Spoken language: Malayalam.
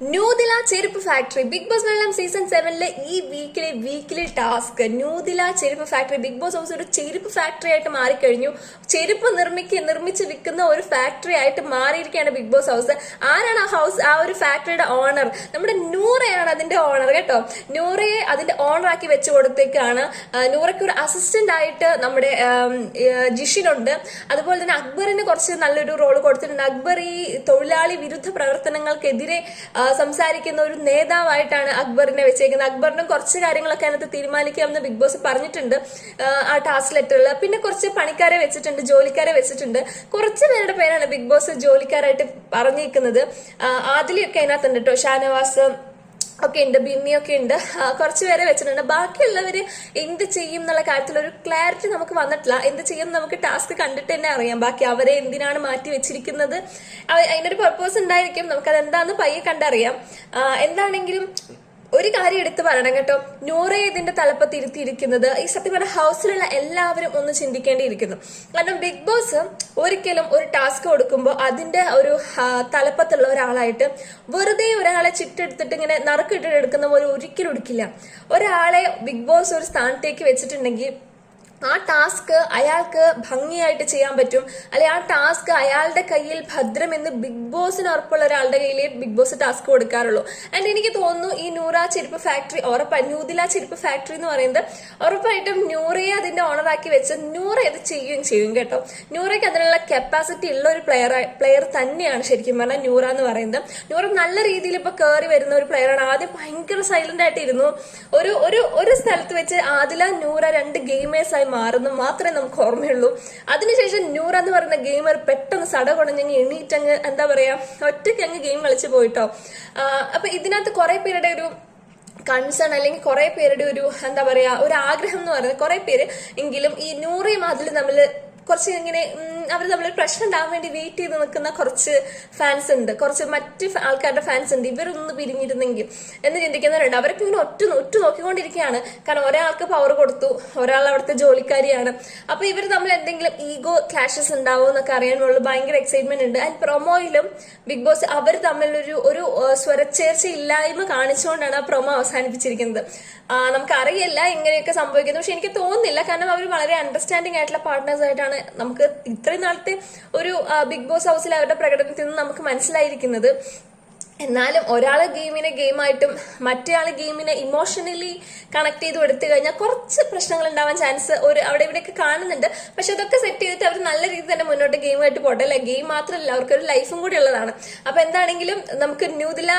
ന്യൂദില ചെരുപ്പ് factory Bigg Boss Malayalam season സെവനിലെ ഈ വീക്കിലെ വീക്കിലി ടാസ്ക് ന്യൂദില ചെരുപ്പ് ഫാക്ടറി ബിഗ് ബോസ് ഹൗസ് ഒരു ചെരുപ്പ് ഫാക്ടറി ആയിട്ട് മാറിക്കഴിഞ്ഞു. ചെരുപ്പ് നിർമ്മിക്ക നിർമ്മിച്ച് വിൽക്കുന്ന ഒരു ഫാക്ടറി ആയിട്ട് മാറിയിരിക്കുകയാണ് ബിഗ് ബോസ് ഹൗസ് ആരാണ് ആ ഹൗസ് ആ ഒരു ഫാക്ടറിയുടെ ഓണർ നമ്മുടെ നൂറയാണ് അതിന്റെ ഓണർ കേട്ടോ? നൂറയെ അതിന്റെ ഓണർ ആക്കി വെച്ച് കൊടുത്തേക്കാണ്. നൂറയ്ക്ക് ഒരു അസിസ്റ്റന്റ് ആയിട്ട് നമ്മുടെ ജിഷിനുണ്ട്. അതുപോലെ തന്നെ അക്ബറിന് കുറച്ച് നല്ലൊരു റോൾ കൊടുത്തിട്ടുണ്ട്. അക്ബർ ഈ തൊഴിലാളി വിരുദ്ധ പ്രവർത്തനങ്ങൾക്കെതിരെ സംസാരിക്കുന്ന ഒരു നേതാവായിട്ടാണ് അക്ബറിനെ വെച്ചേക്കുന്നത്. അക്ബറിനും കുറച്ച് കാര്യങ്ങളൊക്കെ അതിനകത്ത് തീരുമാനിക്കാമെന്ന് ബിഗ് ബോസ് പറഞ്ഞിട്ടുണ്ട്. ആ, ടാസ്ക് ലെറ്ററിൽ പിന്നെ കുറച്ച് പണിക്കാരെ വെച്ചിട്ടുണ്ട് ജോലിക്കാരെ വെച്ചിട്ടുണ്ട്. കുറച്ച് പേരുടെ പേരാണ് ബിഗ് ബോസ് ജോലിക്കാരായിട്ട് പറഞ്ഞേക്കുന്നത്. ആ, ആദിലയൊക്കെ അതിനകത്തുണ്ട് കേട്ടോ. ഷാനവാസ് ഒക്കെ ഉണ്ട് ബിന്നിയൊക്കെ ഉണ്ട്. കുറച്ച് പേരെ വെച്ചിട്ടുണ്ട്. ബാക്കിയുള്ളവര് എന്ത് ചെയ്യും എന്നുള്ള കാര്യത്തിൽ ഒരു ക്ലാരിറ്റി നമുക്ക് വന്നിട്ടില്ല. എന്ത് ചെയ്യും നമുക്ക് ടാസ്ക് കണ്ടിട്ട് തന്നെ അറിയാം. ബാക്കി അവരെ എന്തിനാണ് മാറ്റി വെച്ചിരിക്കുന്നത്? അതിനൊരു പർപ്പസ് ഉണ്ടായിരിക്കും. നമുക്കത് എന്താണെന്ന് പയ്യെ കണ്ടറിയാം. എന്താണെങ്കിലും ഒരു കാര്യം എടുത്ത് പറയണം കേട്ടോ. നൂറെ ഇതിന്റെ തലപ്പത്ത് ഇരുത്തിയിരിക്കുന്നത് ഈ സത്യം പറഞ്ഞ ഹൗസിലുള്ള എല്ലാവരും ഒന്ന് ചിന്തിക്കേണ്ടിയിരിക്കുന്നു. കാരണം ബിഗ് ബോസ് ഒരിക്കലും ഒരു ടാസ്ക് കൊടുക്കുമ്പോൾ അതിന്റെ ഒരു തലപ്പത്തുള്ള ഒരാളായിട്ട് വെറുതെ ഒരാളെ ചിട്ടെടുത്തിട്ട് ഇങ്ങനെ നറുക്കിട്ടിട്ട് എടുക്കുന്ന പോലെ ഒരിക്കലും എടുക്കില്ല. ഒരാളെ ബിഗ് ബോസ് ഒരു സ്ഥാനത്തേക്ക് വെച്ചിട്ടുണ്ടെങ്കിൽ ആ ടാസ്ക് അയാൾക്ക് ഭംഗിയായിട്ട് ചെയ്യാൻ പറ്റും. അല്ലെ ആ ടാസ്ക് അയാളുടെ കയ്യിൽ ഭദ്രമെന്ന് ബിഗ് ബോസിന് ഉറപ്പുള്ള ഒരാളുടെ കയ്യിലേ ബിഗ് ബോസ് ടാസ്ക് കൊടുക്കാറുള്ളൂ. ആൻഡ് എനിക്ക് തോന്നുന്നു ഈ നൂറ ചെരുപ്പ് ഫാക്ടറി ഉറപ്പായി ന്യൂദില ചെരുപ്പ് ഫാക്ടറി എന്ന് പറയുന്നത് ഉറപ്പായിട്ടും നൂറയെ അതിന്റെ ഓണറാക്കി വെച്ച് നൂറ ഇത് ചെയ്യുകയും ചെയ്യും കേട്ടോ. നൂറയ്ക്ക് അതിനുള്ള കപ്പാസിറ്റി ഉള്ള ഒരു പ്ലെയർ പ്ലെയർ തന്നെയാണ് ശരിക്കും പറഞ്ഞാൽ നൂറ എന്ന് പറയുന്നത്. നൂറ നല്ല രീതിയിൽ ഇപ്പൊ കയറി വരുന്ന ഒരു പ്ലെയറാണ് ആദ്യം ഭയങ്കര സൈലന്റ് ആയിട്ട് ഇരുന്നു. ഒരു ഒരു ഒരു സ്ഥലത്ത് വെച്ച് ആദില നൂറ രണ്ട് ഗെയിമേഴ്സ് ആയി മാറുന്നു മാത്രമേ നമുക്ക് ഓർമ്മയുള്ളൂ. അതിനുശേഷം നൂറ എന്ന് പറയുന്ന ഗെയിമർ പെട്ടെന്ന് സട സടകുടഞ്ഞങ്ങ് എണീറ്റങ്ങ് എന്താ പറയാ ഒറ്റയ്ക്ക് അങ്ങ് ഗെയിം കളിച്ചു പോയിട്ടോ. അപ്പൊ ഇതിനകത്ത് കുറെ പേരുടെ ഒരു കൺസേൺ അല്ലെങ്കിൽ കുറെ പേരുടെ ഒരു എന്താ പറയാ ഒരു ആഗ്രഹം എന്ന് പറയുന്നത് കുറെ പേര് എങ്കിലും ഈ നൂറയും അതിൽ തമ്മിൽ കുറച്ച് ഇങ്ങനെ അവർ തമ്മിൽ പ്രശ്നം ഉണ്ടാവാൻ വേണ്ടി വെയിറ്റ് ചെയ്ത് നിൽക്കുന്ന കുറച്ച് ഫാൻസ് ഉണ്ട്. കുറച്ച് മറ്റ് ആൾക്കാരുടെ ഫാൻസ് ഉണ്ട്. ഇവരൊന്ന് പിരിഞ്ഞിരുന്നെങ്കിൽ എന്ന് ചിന്തിക്കുന്നവരുണ്ട്. അവരൊക്കെ ഇങ്ങനെ ഒറ്റ ഒറ്റ നോക്കിക്കൊണ്ടിരിക്കുകയാണ്. കാരണം ഒരാൾക്ക് പവർ കൊടുത്തു. ഒരാൾ അവിടുത്തെ ജോലിക്കാരിയാണ്. അപ്പൊ ഇവർ തമ്മിൽ എന്തെങ്കിലും ഈഗോ ക്ലാഷസ് ഉണ്ടാവും എന്നൊക്കെ അറിയാനുള്ള ഭയങ്കര എക്സൈറ്റ്മെന്റ് ഉണ്ട്. അതിൽ പ്രൊമോയിലും ബിഗ് ബോസ് അവർ തമ്മിലൊരു ഒരു സ്വരച്ചേർച്ച ഇല്ലായ്മ കാണിച്ചുകൊണ്ടാണ് ആ പ്രൊമോ അവസാനിപ്പിച്ചിരിക്കുന്നത്. നമുക്ക് നമുക്കറിയില്ല ഇങ്ങനെയൊക്കെ സംഭവിക്കുന്നത് പക്ഷെ എനിക്ക് തോന്നുന്നില്ല. കാരണം അവർ വളരെ അണ്ടർസ്റ്റാൻഡിംഗ് ആയിട്ടുള്ള പാർട്ട്നേഴ്സ് ആയിട്ടാണ് നമുക്ക് ഇത്രയും നാളത്തെ ഒരു ബിഗ് ബോസ് ഹൗസിൽ അവരുടെ പ്രകടനത്തിൽ നിന്ന് നമുക്ക് മനസ്സിലായിരിക്കുന്നത്. എന്നാലും ഒരാൾ ഗെയിമിനെ ഗെയിമായിട്ടും മറ്റേയാൾ ഗെയിമിനെ ഇമോഷണലി കണക്ട് ചെയ്ത് എടുത്തു കഴിഞ്ഞാൽ കുറച്ച് പ്രശ്നങ്ങൾ ഉണ്ടാവാൻ ചാൻസ് ഒരു അവിടെ ഇവിടെയൊക്കെ കാണുന്നുണ്ട്. പക്ഷെ അതൊക്കെ സെറ്റ് ചെയ്തിട്ട് അവർ നല്ല രീതിയിൽ തന്നെ മുന്നോട്ട് ഗെയിമായിട്ട് പോട്ടെ. അല്ലെ? ഗെയിം മാത്രമല്ല അവർക്കൊരു ലൈഫും കൂടി ഉള്ളതാണ്. അപ്പൊ എന്താണെങ്കിലും നമുക്ക് ന്യൂദില